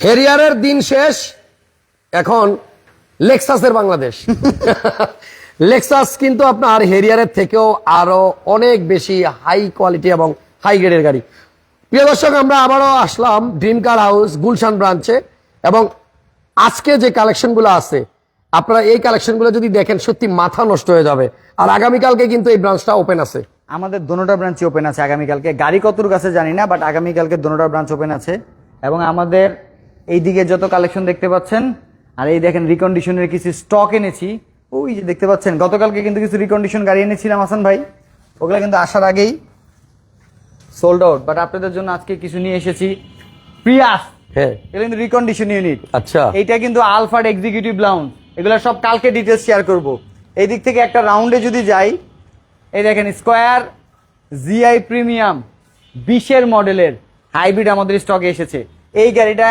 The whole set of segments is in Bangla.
হেরিয়ারের দিন শেষ এখন লেক্সাসের বাংলাদেশ। লেক্সাস কিন্তু আপনার হেরিয়ারের থেকেও আরও অনেক বেশি হাই কোয়ালিটি এবং হাই গ্রেডের গাড়ি। প্রিয় দর্শক আমরা আবারও আসলাম ড্রিম কার হাউস গুলশান ব্রাঞ্চে এবং আজকে যে কালেকশনগুলো আছে আপনারা এই কালেকশনগুলো যদি দেখেন সত্যি মাথা নষ্ট হয়ে যাবে। আর আগামীকালকে কিন্তু এই ব্রাঞ্চটা ওপেন আছে। আমাদের দোনোটা ব্রাঞ্চ ওপেন আছে আগামীকালকে। গাড়ি কতর কাছে জানি না বাট আগামীকালকে দোনোটা ব্রাঞ্চ ওপেন আছে। এবং আমাদের এই দিকে যত কালেকশন দেখতে পাচ্ছেন আর এই দেখেন রিকন্ডিশনের কিছু স্টক এনেছি। ওই যে দেখতে পাচ্ছেন গতকালকে কিন্তু কিছু রিকন্ডিশন গাড়ি এনেছিলাম হাসান ভাই। ওগুলো কিন্তু আসার আগেই সোল্ড আউট বাট আপনাদের জন্য আজকে কিছু নিয়ে এসেছি প্রিয়াস হ্যাঁ। এটা কিন্তু রিকন্ডিশন ইউনিট আচ্ছা। এইটা কিন্তু আলফার এক্সিকিউটিভ লাউন্জ এগুলো সব কালকে ডিটেলস শেয়ার করব। এই দিক থেকে একটা রাউন্ডে যদি যাই এই দেখেন স্কোয়ার জিআই প্রিমিয়াম বিশের মডেলের হাইব্রিড আমাদের স্টকে এসেছে। এই গাড়িটা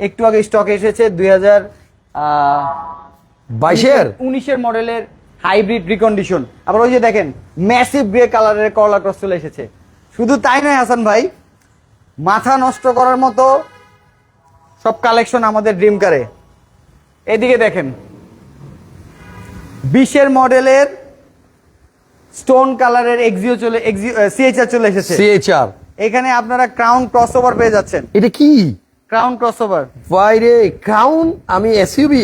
একটু আগে স্টকে এসেছে দুই হাজার বাইশের? উনিশের মডেলের হাইব্রিড রিকন্ডিশন আবার ওই যে দেখেন ম্যাসিভ গ্রে কালারের করলা ক্রস চলে এসেছে। শুধু তাই নয় হাসান ভাই মাথা নষ্ট করার মতো সব কালেকশন আমাদের ড্রিম কারে এদিকে দেখেন বিশের মডেলের স্টোন কালারের এক্সিও চলে এক্সিও সিএইচআর চলে এসেছে। সিএইচআর এখানে আপনারা ক্রাউন ক্রসওভার পেয়ে যাচ্ছেন। এটা কি? ক্রাউন ক্রসওভার বাইরে ক্রাউন আমি এসইউবি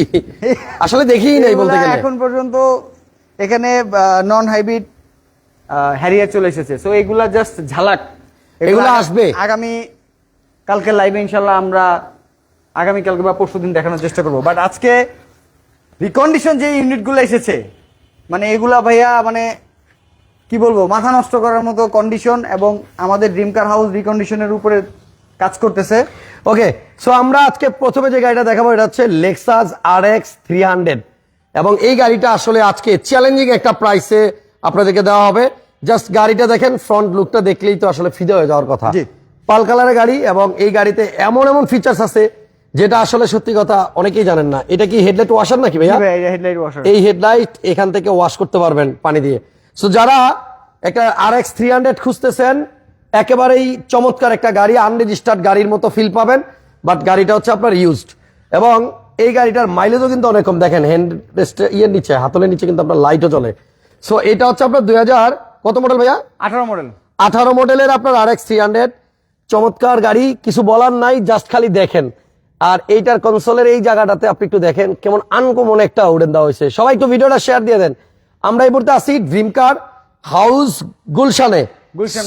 আসলে দেখিই নাই বলতে গেলে। এখন পর্যন্ত এখানে নন হাইব্রিড হ্যারিয়ার চলে এসেছে। সো এগুলা জাস্ট ঝালাক। এগুলা আসবে? আগামী কালকে লাইভে ইনশাল্লাহ আমরা আগামী কালকে বা পরশু দিন দেখানোর চেষ্টা করব। বাট আজকে রিকন্ডিশন যে ইউনিটগুলো এসেছে মানে এগুলা ভাইয়া মানে কি বলব মাথা নষ্ট করার মতো কন্ডিশন এবং আমাদের ড্রিম কার হাউস রিকন্ডিশনের উপরে কাজ করতেছে। ওকে সো আমরা আজকে প্রথমে যে গাড়িটা দেখাবো এটা হচ্ছে Lexus R X three hundred এবং এই গাড়িটা আসলে আজকে চ্যালেঞ্জিং একটা প্রাইসে আপনাদেরকে দেওয়া হবে। জাস্ট গাড়িটা দেখেন ফ্রন্ট লুকটা দেখলেই তো আসলে ফিদে হয়ে যাওয়ার কথা। পাল কালারের গাড়ি এবং এই গাড়িতে এমন এমন ফিচার্স আছে যেটা আসলে সত্যি কথা অনেকেই জানেন না। এটা কি হেডলাইট ওয়াশার নাকি ভাইয়া? হেডলাইট ওয়াশার এই হেডলাইট এখান থেকে ওয়াশ করতে পারবেন পানি দিয়ে। সো যারা একটা আর এক্স থ্রি হান্ড্রেড খুঁজতেছেন একেবারেই চমৎকার একটা গাড়ি আনরেজিস্টার্ড গাড়ির মতো ফিল পাবেন বাট গাড়িটা হচ্ছে আপনার ইউজড এবং এই গাড়িটার মাইলেজও কিন্তু অনেক কম। দেখেন হ্যান্ড ইয়ের নিচে হাতলের নিচে কিন্তু আপনার লাইটও চলে সো এটা হচ্ছে আপনার দু হাজার কত মডেল ভাইয়া? আঠারো মডেল আঠারো মডেলের আপনার আর এক্স থ্রি হান্ড্রেড চমৎকার গাড়ি কিছু বলার নাই জাস্ট খালি দেখেন। আর এইটার কনসোলের এই জায়গাটাতে আপনি একটু দেখেন কেমন আনকমন একটা উডেন দেওয়া হয়েছে। সবাই একটু ভিডিওটা শেয়ার দিয়ে দেন। আমরা এই মুহূর্তে আসি dream car house Gulshan.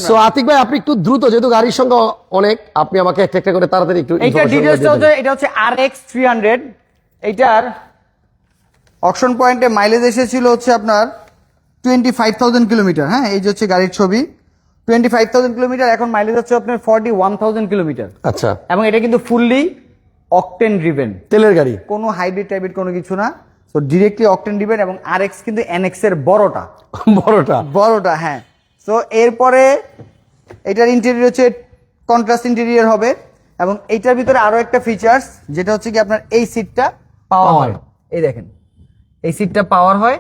So Atik ভাই আপনি একটু দ্রুত যেহেতু গাড়ির সঙ্গে অনেক আপনি আমাকে একটা একটা করে তাড়াতাড়ি একটু হচ্ছে এটা হচ্ছে এইটার অকশন পয়েন্টে মাইলেজ এসেছিল হচ্ছে আপনার টোয়েন্টি ফাইভ থাউজেন্ড কিলোমিটার হ্যাঁ? এই যে হচ্ছে গাড়ির ছবি টোয়েন্টি ফাইভ থাউজেন্ড কিলোমিটার এখন মাইলেজ হচ্ছে আপনার ফর্টি ওয়ান থাউজেন্ড কিলোমিটার আচ্ছা। এবং এটা কিন্তু ফুললি অকটেন ড্রিভেন তেলের গাড়ি। কোনো হাইব্রিড টাইব্রিড কোনো কিছু না। তো ডিরেক্টলি অকটেন ড্রিভেন এবং কিন্তু এনএক্স এর বড়টা। বড়টা। বড়টা হ্যাঁ। তো এরপরে এটার ইন্টেরিয়র হচ্ছে কন্ট্রাস্ট ইন্টেরিয়র হবে এবং এইটার ভিতরে আরও একটা ফিচার্স যেটা হচ্ছে কি আপনার এই সিটটা পাওয়ার হয়। এই দেখেন এই সিটটা পাওয়ার হয়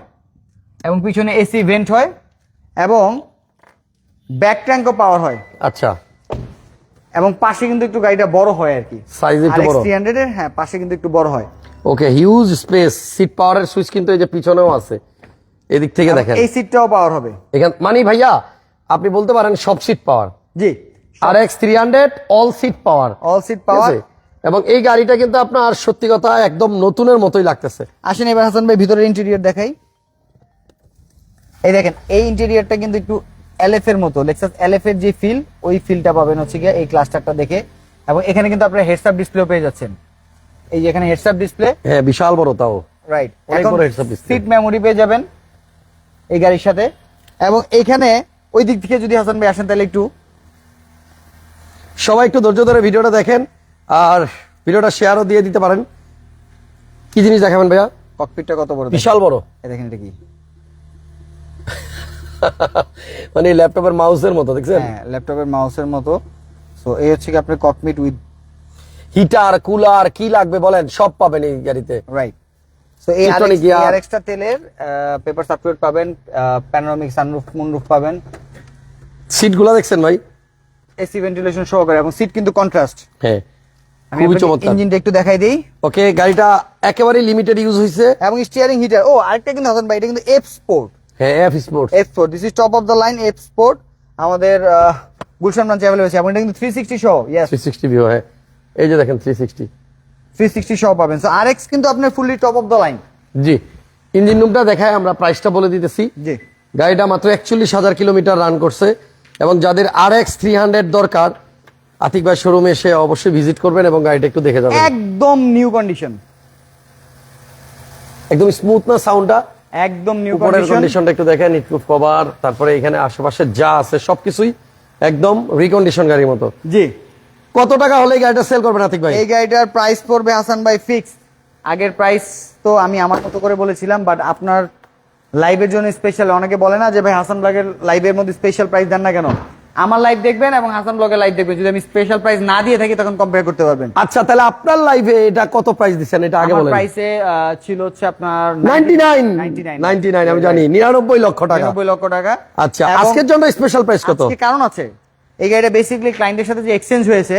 এবং পিছনে এসি ভেন্ট হয় এবং ব্যাক ট্যাঙ্কও পাওয়ার হয়। আচ্ছা। এবং পাশে কিন্তু একটু গাড়িটা বড় হয় আর কি। সাইজ একটু বড়। থ্রি হান্ড্রেড এর হ্যাঁ পাশে কিন্তু একটু বড় হয়। ওকে হিউজ স্পেস সিট পাওয়ারের সুইচ কিন্তু এই যে পিছনেও আছে। এদিক থেকে দেখেন। এই সিটটাও পাওয়ার হবে। এখান মানে ভাইয়া আপনি বলতে পারেন সব সিট পাওয়ার জি। R X three hundred all seat power all seat power এবং এই গাড়িটা কিন্তু আপনার সত্যি কথা একদম নতুনের মতোই লাগতেছে। আসেন এবার হাসান ভাই ভিতরের ইন্টেরিয়র দেখাই। এই দেখেন এই ইন্টেরিয়রটা কিন্তু একটু এলএফ এর মতো লেক্সাস এলএফ এর যে ফিল ওই ফিলটা পাবেন হচ্ছে গিয়ে এই ক্লাস্টারটা দেখে। এবং এখানে কিন্তু আপনারা হেডসআপ ডিসপ্লেও পেয়ে যাচ্ছেন। এই যে এখানে হেডসআপ ডিসপ্লে হ্যাঁ বিশাল বড় তাও। রাইট অনেক বড় সিট মেমোরি পেয়ে যাবেন। এই গাড়ির সাথে। এবং এখানে ওই দিক থেকে যদি হাসান ভাই আসেন তাহলে একটু সবাই একটু ধৈর্য ধরে ভিডিওটা দেখেন আর ভিডিওটা শেয়ারও দিয়ে দিতে পারেন। কি জিনিস দেখাবেন ভাইয়া? ককপিটটা কত বড় বিশাল বড়। দেখেন এটা কি? মানে ল্যাপটপের মাউসের মতো দেখছেন? হ্যাঁ ল্যাপটপের মাউসের মতো। সো এই হচ্ছে কি আপনার ককপিট উইথ হিটার কুলার কি লাগবে বলেন? সব পাবেন এই গাড়িতে। রাইট সো এই আর এক্সট্রা তেলের পেপার পাবেন প্যানোরামিক সানরুফ মুনরুফ পাবেন। দেখছেন ভাই? এসি ভেন্টিলেশন সহকারে এবং সিট কিন্তু কন্ট্রাস্ট হ্যাঁ খুবই চমৎকার। ইঞ্জিনটা একটু দেখাই দিই। ওকে গাড়িটা একেবারে লিমিটেড ইউজ এবং স্টিয়ারিং হিটার ও আরেকটা কিন্তু হাসান ভাই এটা কিন্তু এফ স্পোর্ট হ্যাঁ F sport this is top of the line F sport আমাদের গুলশান ব্রাঞ্চে অ্যাভেলেবল আছে এবং এটা কিন্তু থ্রি সিক্সটি সহ ইয়েস থ্রি সিক্সটি ভিউ হ্যাঁ। এই যে দেখেন থ্রি সিক্সটি থ্রি সিক্সটি সহ পাবেন। সো কিন্তু আপনার fully top of the line G. Engine রুমটা দেখায় আমরা প্রাইসটা বলে দিতেছি। জি। গাড়িটা মাত্র একচল্লিশ হাজার কিলোমিটার রান করছে এবং যাদের আর এক্স থ্রি হান্ড্রেড দরকার আতিক ভাই শোরুমে এসে অবশ্যই ভিজিট করবেন এবং গাড়িটা একটু দেখে যাবেন। একদম নিউ কন্ডিশন একদম স্মুথ না সাউন্ডটা একদম নিউ কন্ডিশন কন্ডিশনটা একটু দেখেন নিটপ্রুফ কভার তারপরে এখানে আশেপাশে যা আছে সবকিছুই একদম রিকন্ডিশন গাড়ির মতো। জি। কত টাকা হলে এই গাড়িটা সেল করবেন আতিক ভাই? এই গাড়িটার প্রাইস পড়বে হাসান ভাই ফিক্স আগের প্রাইস তো আমি আমার মতো করে বলেছিলাম বাট আপনার লাইভের জন্য স্পেশাল অনেকে বলে না যে ভাই হাসান ব্লগের লাইভের মধ্যে স্পেশাল প্রাইস দেন না কেন? আমার লাইভ দেখবেন এবং হাসান ব্লগের লাইভ দেখবেন। যদি আমি স্পেশাল প্রাইস না দিয়ে থাকি তখন কম্পেয়ার করতে পারবেন। আচ্ছা তাহলে আপনার লাইভে এটা কত প্রাইস দিচ্ছেন? এটা আগে বলেন। প্রাইসে ছিল হচ্ছে আপনার 99 99 আমি জানি। 99 লক্ষ টাকা। 99 লক্ষ টাকা। আচ্ছা আজকের জন্য স্পেশাল প্রাইস কত? আজকে কারণ আছে। এই গাড়িটা বেসিক্যালি ক্লায়েন্টের সাথে যে এক্সচেঞ্জ হয়েছে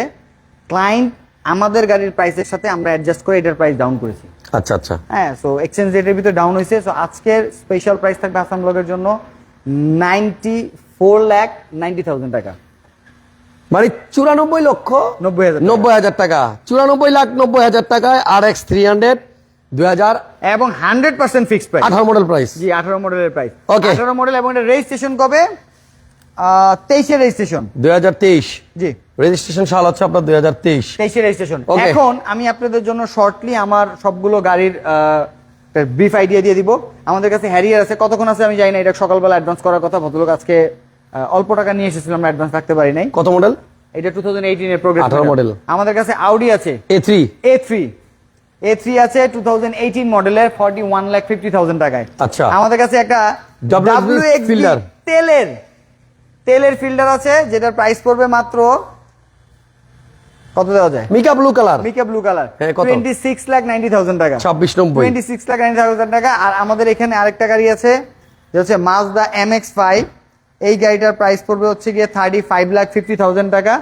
ক্লায়েন্ট আমাদের গাড়ির প্রাইসের সাথে আমরা অ্যাডজাস্ট করে এটার প্রাইস ডাউন করেছি। আচ্ছা আচ্ছা। হ্যাঁ সো এক্সচেঞ্জ রেটের ভিতরে ডাউন হয়েছে সো আজকের স্পেশাল প্রাইস থাকবে আসাম ব্লগের জন্য ninety four lakh ninety thousand টাকা। মানে চুরানব্বই লক্ষ নব্বই হাজার নব্বই হাজার টাকা। চুরানব্বই লাখ নব্বই হাজার টাকায় আর এক্স থ্রি হান্ড্রেড দুই হাজার এবং হান্ড্রেড পার্সেন্ট ফিক্সড প্রাইস আঠারো মডেল প্রাইস জি আঠারো মডেলের প্রাইস Okay. আঠারো মডেল এবং এটা রেজিস্ট্রেশন কবে? তেইশে রেজিস্ট্রেশন দুই হাজার তেইশ। জি। রেজিস্ট্রেশন সাল হচ্ছে আপনার দুই হাজার তেইশ। রেজিস্ট্রেশন এখন আমি আপনাদের জন্য শর্টলি আমার সবগুলো গাড়ির ব্রিফ আইডিয়া দিয়ে দিব। আমাদের কাছে হ্যারিয়ার আছে। কতক্ষণ আছে আমি জানি না। এটা সকালবেলা অ্যাডভান্স করার কথা। ভদ্রলোক আজকে অল্প টাকা নিয়ে এসেছিলাম আমরা অ্যাডভান্স রাখতে পারি নাই। কত মডেল এটা টু থাউজেন্ড এইটিন এর প্রোগ্রেস 18 model। আমাদের কাছে আউডি আছে। A three A three A three আছে টু থাউজেন্ড এইটিন মডেলের forty one lakh fifty thousand টাকায়। আচ্ছা। আমাদের কাছে একটা WXB Fielder। তেলের তেলের ফিল্টার আছে যেটার প্রাইস পড়বে মাত্র কত দেওয়া যায়? Mica blue colour mica blue colour twenty six lakh ninety thousand টাকা। ছাব্বিশ নব্বই। Twenty six lakh ninety thousand টাকা। আর আমাদের এখানে আরেকটা গাড়ি আছে যে হচ্ছে মাজদা এম এক্স ফাইভ এই গাড়িটার প্রাইস পড়বে হচ্ছে গিয়ে thirty five lakh fifty thousand টাকা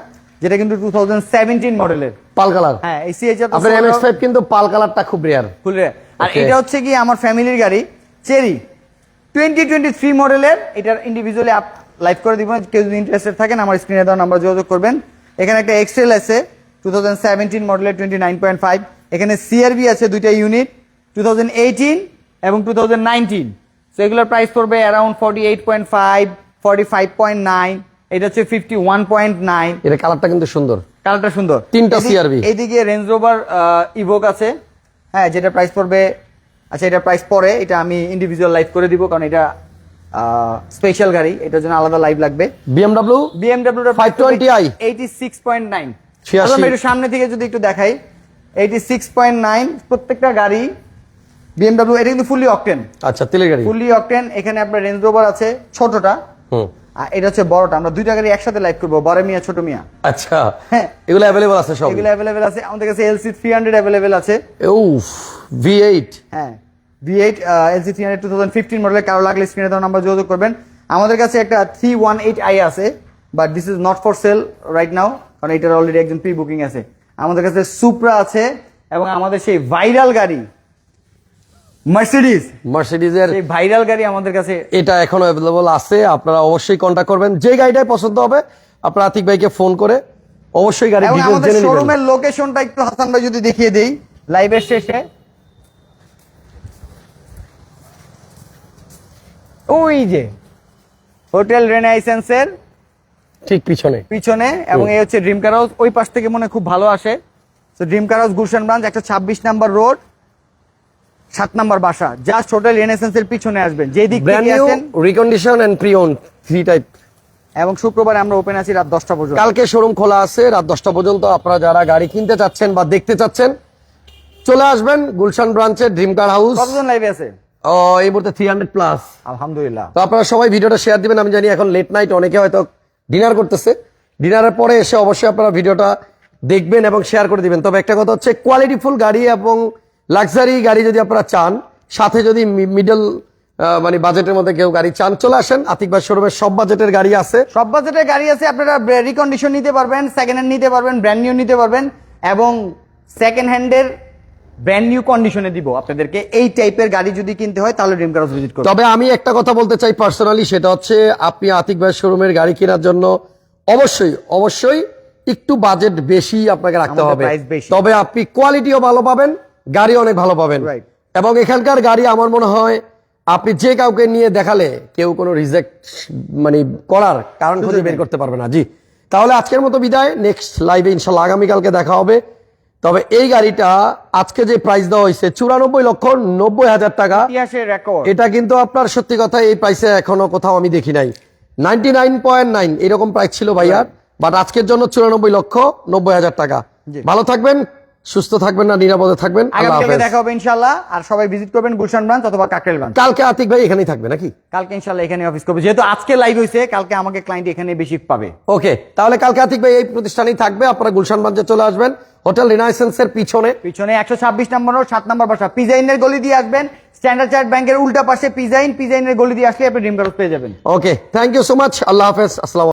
যেটা কিন্তু টু থাউজেন্ড সেভেন্টিন মডেলের পাল কালার। হ্যাঁ এই সিএইচআর আপনার এম এক্স ফাইভ কিন্তু পাল কালারটা খুব রেয়ার খুলে আর এটা হচ্ছে কি আমার ফ্যামিলির গাড়ি চেরি টোয়েন্টি টোয়েন্টি থ্রি মডেলের এটার ইন্ডিভিজুয়ালি আপ লাইভ করে দিব। কেউ যদি ইন্টারেস্টেড থাকেন আমার স্ক্রিনে দেওয়া নাম্বার যোগাযোগ করবেন। এখানে একটা এক্সেল আছে টু থাউজেন্ড সেভেন্টিন মডেলের টোয়েন্টি নাইন পয়েন্ট ফাইভ এখানে সিআরবি আছে দুইটা ইউনিট টু থাউজেন্ড এইটিন এবং টু থাউজেন্ড নাইনটিন সো এগুলোর প্রাইস পড়বে around forty eight point five forty five point nine এটা হচ্ছে ফিফটি ওয়ান পয়েন্ট নাইন এটা কালারটা কিন্তু সুন্দর। কালারটা সুন্দর। তিনটা CRV এইদিকে রেঞ্জ রোভার ইভোক আছে। হ্যাঁ যেটা প্রাইস পড়বে আচ্ছা এটা প্রাইস পরে এটা আমি ইন্ডিভিজুয়াল লাইভ করে দিব কারণ এটা স্পেশাল গাড়ি এটার জন্য আলাদা লাইভ লাগবে। BMW BMW 520i eighty six point nine একটু সামনে থেকে যদি একটু দেখাই এইটি সিক্স পয়েন্ট নাইন প্রত্যেকটা গাড়ি বিএমডব্লিউ এটা কিন্তু ফুললি অকটেন আচ্ছা তেলের গাড়ি। ফুললি অকটেন এখানে আপনার রেঞ্জ রোভার আছে ছোটটা। হুম। আর এটা হচ্ছে বড়টা আমরা দুইটা গাড়ি একসাথে লাইভ করব বড় মিয়া ছোট মিয়া। আচ্ছা হ্যাঁ। এগুলো অ্যাভেলেবল আছে সব এগুলো অ্যাভেলেবেল আছে আমাদের কাছে এলসি থ্রি হান্ড্রেড অ্যাভেলেবেল আছে। উফ ভি এইট হ্যাঁ। V eight LC three hundred two thousand fifteen মডেলের কারও লাগলে স্ক্রিনে দেওয়া নাম্বার যোগাযোগ করবেন। আমাদের কাছে একটা থ্রি ওয়ান এইট আই আছে but this is not for sale right now কারণ এটার অলরেডি একজন প্রি বুকিং আছে। আমাদের কাছে সুপ্রা আছে এবং আমাদের সেই ভাইরাল গাড়ি মার্সিডিজ মার্সিডিজের সেই ভাইরাল গাড়ি আমাদের কাছে এটা এখনও অ্যাভেলেবল আছে আপনারা অবশ্যই কন্ট্যাক্ট করবেন। যে গাড়িটাই পছন্দ হবে আপনার আতিক ভাইকে ফোন করে অবশ্যই গাড়ি আমাদের জেনে নেবেন। শোরুমের লোকেশনটা একটু হাসান ভাই যদি দেখিয়ে দেই লাইভের শেষে। ওই যে হোটেল রেনাইসেন্সের ঠিক পিছনে। পিছনে এবং এই হচ্ছে ড্রিম কার হাউস। ওই পাশ থেকে মনে খুব ভালো আসে। তো dream car house Gulshan branch একটা ছাব্বিশ নাম্বার রোড সাত নাম্বার বাসা। জাস্ট হোটেল রেনাইসেন্সের পিছনে আসবেন। যে দিক ব্র্যান্ড থেকে আসেন recondition and pre own three type এবং শুক্রবার আমরা ওপেন আছি রাত দশটা পর্যন্ত। কালকে শোরুম খোলা আছে রাত দশটা পর্যন্ত। আপনারা যারা গাড়ি কিনতে চাচ্ছেন বা দেখতে চাচ্ছেন চলে আসবেন গুলশান ব্রাঞ্চের ড্রিম কার হাউস। কতজন লাইভে আছে? ও এই মুহূর্তে থ্রি হান্ড্রেড প্লাস আলহামদুলিল্লাহ। তো আপনারা সবাই ভিডিওটা শেয়ার দিবেন আমি জানি এখন লেট নাইট অনেকে হয়তো ডিনার করতেছে। ডিনারের পরে এসে অবশ্যই আপনারা ভিডিওটা দেখবেন এবং শেয়ার করে দিবেন। তবে একটা কথা হচ্ছে কোয়ালিটিফুল গাড়ি এবং লাক্সারি গাড়ি যদি আপনারা চান সাথে যদি মিডল মানে বাজেটের মধ্যে কেউ গাড়ি চান চলে আসেন। আতিক ভাই শোরুমের সব বাজেটের গাড়ি আছে। সব বাজেটের গাড়ি আছে আপনারা রিকন্ডিশন নিতে পারবেন সেকেন্ড হ্যান্ড নিতে পারবেন ব্র্যান্ড নিউ নিতে পারবেন এবং সেকেন্ড হ্যান্ডের ব্র্যান্ড নিউ কন্ডিশনে দিব। আপনাদেরকে এই টাইপের গাড়ি যদি কিনতে হয় তাহলে ড্রিম কার ভিজিট করুন। তবে আমি একটা কথা বলতে চাই পার্সোনালি সেটা হচ্ছে আপনি আতিক ভাই শোরুমের গাড়ি কেনার জন্য অবশ্যই অবশ্যই একটু বাজেট বেশি আপনাকে রাখতে হবে। তবে আপনি কোয়ালিটিও ভালো পাবেন গাড়ি অনেক ভালো পাবেন. এবং এখানকার গাড়ি আমার মনে হয় আপনি যে কাউকে নিয়ে দেখালে কেউ কোনো রিজেক্ট মানে করার কারণ খুঁজে বের করতে পারবে না। জি। তাহলে আজকের মতো বিদায়। নেক্সট লাইভে ইনশাল্লাহ আগামীকালকে দেখা হবে। তবে এই গাড়িটা আজকে যে প্রাইস দেওয়া হয়েছে চুরানব্বই লক্ষ নব্বই হাজার টাকা। এটা কিন্তু আপনার সত্যি কথা এই প্রাইসে এখনও কোথাও আমি দেখি নাই। নাইনটি নাইন পয়েন্ট নাইন এরকম প্রাইস ছিল ভাইয়ার বাট আজকের জন্য চুরানব্বই লক্ষ নব্বই হাজার টাকা। ভালো থাকবেন সুস্থ থাকবেন না নিরাপদে থাকবেন আগামীকালকে দেখা হবে ইনশাল্লাহ আর সবাই ভিজিট করবেন গুলশান ব্রাঞ্চ অথবা কাকরেল ব্রাঞ্চ। কালকে আতিক ভাই এখানেই থাকবে নাকি? কালকে ইনশাল্লাহ এখানে অফিস করবে। যেহেতু আজকে লাইভ হয়েছে কালকে আমাকে ক্লায়েন্ট এখানে বেশি পাবে। ওকে তাহলে কালকে আতিক ভাই এই প্রতিষ্ঠানেই থাকবে আপনারা গুলশান বাঞ্চে চলে আসবেন। হোটেল রিনাইসেন্সের পিছনে। পিছনে একশো ছাব্বিশ নম্বর সাত নম্বর বাসা। পিজাইনের গলি দিয়ে আসবেন। স্ট্যান্ডার্ড চার্ট ব্যাংকের উল্টা পাশে পিজাইন পিজাইনের গলি দিয়ে আসলে আপনি ড্রিম কার পেয়ে যাবেন। Okay thank you so much আল্লাহ হাফেজ আসসালাম